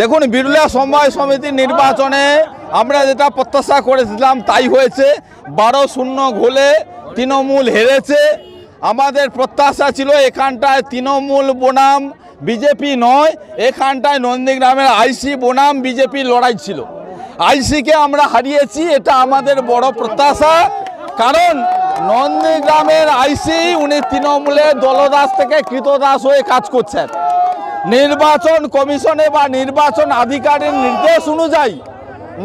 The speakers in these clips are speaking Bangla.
দেখুন বিরুলিয়া সমবায় সমিতির নির্বাচনে আমরা যেটা প্রত্যাশা করেছিলাম তাই হয়েছে। বারো শূন্য গোলে তৃণমূল হেরেছে। আমাদের প্রত্যাশা ছিল এখানটায় তৃণমূল বনাম বিজেপি নয়, এখানটায় নন্দীগ্রামের আইসি বনাম বিজেপির লড়াই ছিল। আইসিকে আমরা হারিয়েছি, এটা আমাদের বড় প্রত্যাশা। কারণ নন্দীগ্রামের আইসি, উনি তৃণমূলের দলদাস থেকে কৃতদাস হয়ে কাজ করছেন। নির্বাচন কমিশনে বা নির্বাচন আধিকারিক নির্দেশ অনুযায়ী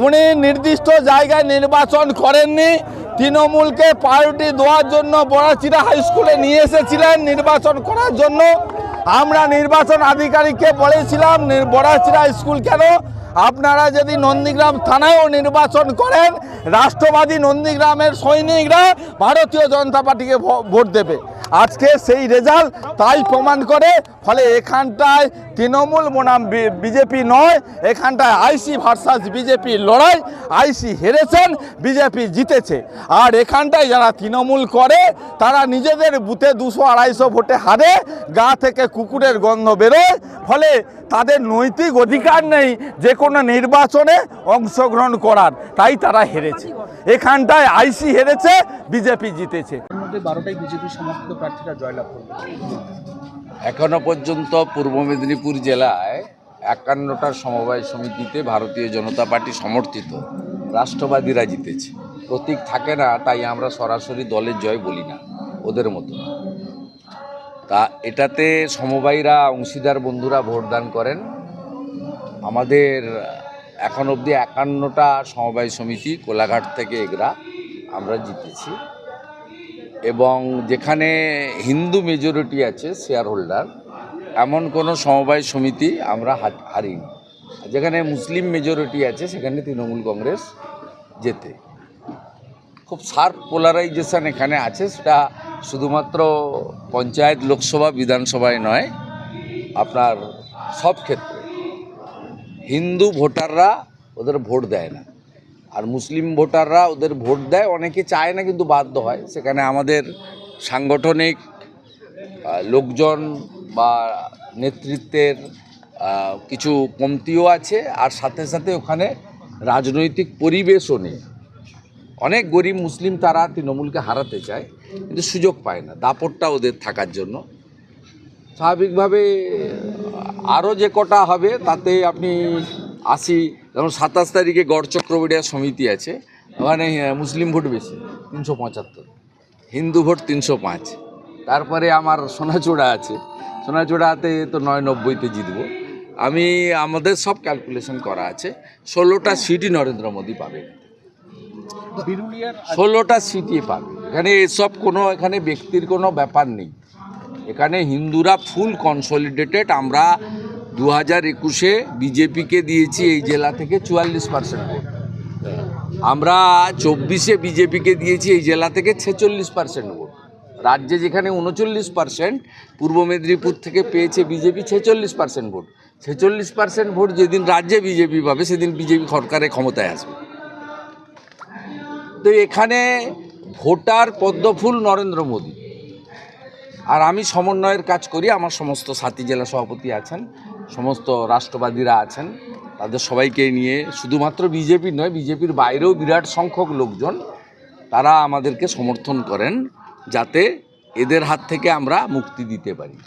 উনি নির্দিষ্ট জায়গায় নির্বাচন করেননি। তৃণমূলকে প্রায়োরিটি দেওয়ার জন্য বড়াচিরা হাই স্কুলে নিয়ে এসেছিলেন নির্বাচন করার জন্য। আমরা নির্বাচন আধিকারিককে বলেছিলাম বড়াচিরা স্কুল কেন? আপনারা যদি নন্দীগ্রাম থানায়ও নির্বাচন করেন, রাষ্ট্রবাদী নন্দীগ্রামের সৈনিকরা ভারতীয় জনতা পার্টিকে ভোট দেবে। আজকে সেই রেজাল্ট তাই প্রমাণ করে, ফলে এখানটায় তৃণমূল বনাম বিজেপি নয়, এখানটায় আইসি ভার্সাস বিজেপি লড়াই, আইসি হেরেছেন, বিজেপি জিতেছে। আর এখানটায় যারা তৃণমূল করে, তারা নিজেদের বুথে দুশো আড়াইশো ভোটে হারে, গা থেকে কুকুরের গন্ধ বেরোয়, ফলে তাদের নৈতিক অধিকার নেই যে কোনো নির্বাচনে অংশগ্রহণ করার, তাই তারা হেরেছে। এখানটায় আইসি হেরেছে, বিজেপি জিতেছে। মধ্যে বারোটাই বিজেপি সমর্থিত প্রার্থীরা জয়লাভ করবে। এখনও পর্যন্ত পূর্ব মেদিনীপুর জেলায় একান্নটা সমবায় সমিতিতে ভারতীয় জনতা পার্টি সমর্থিত। রাষ্ট্রবাদীরা জিতেছে। প্রতীক থাকে না, তাই আমরা সরাসরি দলের জয় বলি না, ওদের মতো। তা এটাতে সমবায়ীরা, অংশীদার বন্ধুরা ভোটদান করেন। আমাদের এখন অবধি একান্নটা সমবায় সমিতি, কোলাঘাট থেকে এগরা, আমরা জিতেছি। এবং যেখানে হিন্দু মেজরিটি আছে শেয়ার হোল্ডার এমন কোনো সমবায় সমিতি আমরা হারিনি। যেখানে মুসলিম মেজরিটি আছে, সেখানে তৃণমূল কংগ্রেস যেতে খুব শার্প পোলারাইজেশন এখানে আছে, সেটা শুধুমাত্র পঞ্চায়েত লোকসভা, বিধানসভায় নয়, আপনার সব ক্ষেত্রে। হিন্দু ভোটাররা ওদের ভোট দেয় না। আর মুসলিম ভোটাররা ওদের ভোট দেয়। অনেকে চায় না কিন্তু বাধ্য হয়। সেখানে আমাদের সাংগঠনিক লোকজন বা নেতৃত্বের কিছু কমতিও আছে। আর সাথে সাথে ওখানে রাজনৈতিক পরিবেশও নেই। অনেক গরিব মুসলিম তারা তৃণমূলকে হারাতে চায়, কিন্তু সুযোগ পায় না দাপটটা ওদের থাকার জন্য। স্বাভাবিকভাবে আরও যে কটা হবে, তাতে আপনি আসি যেমন সাতাশ তারিখে গড় চক্রবর্তীয়া সমিতি আছে ওখানে মুসলিম ভোট বেশি তিনশো পঁচাত্তর। হিন্দু ভোট তিনশো পাঁচ। তারপরে আমার সোনাচূড়া আছে সোনাচূড়াতে তো নয় নব্বইতে জিতবো। আমি আমাদের সব ক্যালকুলেশন করা আছে ষোলোটা সিটই নরেন্দ্র মোদী পাবে। ষোলোটা সিটই পাবে। এখানে এসব কোনো এখানে ব্যক্তির কোনো ব্যাপার নেই। এখানে হিন্দুরা ফুল কনসলিডেটেড আমরা দু হাজার একুশে বিজেপিকে দিয়েছি এই জেলা থেকে চুয়াল্লিশ পার্সেন্ট ভোট। আমরা চব্বিশে বিজেপিকে দিয়েছি এই জেলা থেকে ছেচল্লিশ পার্সেন্ট ভোট। রাজ্যে যেখানে উনচল্লিশ পার্সেন্ট পূর্ব মেদিনীপুর থেকে পেয়েছে বিজেপি ছেচল্লিশ পার্সেন্ট ভোট। ছেচল্লিশ পার্সেন্ট ভোট যেদিন রাজ্যে বিজেপি পাবে, সেদিন বিজেপি সরকারে ক্ষমতায় আসবে। তো এখানে ভোটার পদ্মফুল নরেন্দ্র মোদী। আর আমি সমন্বয়ের কাজ করি, আমার সমস্ত সাথী জেলা সভাপতি আছেন। সমস্ত রাষ্ট্রবাদীরা আছেন, তাদের সবাইকে নিয়ে, শুধুমাত্র বিজেপি নয়, বিজেপির বাইরেও বিরাট সংখ্যক লোকজন তারা আমাদেরকে সমর্থন করেন যাতে এদের হাত থেকে আমরা মুক্তি দিতে পারি।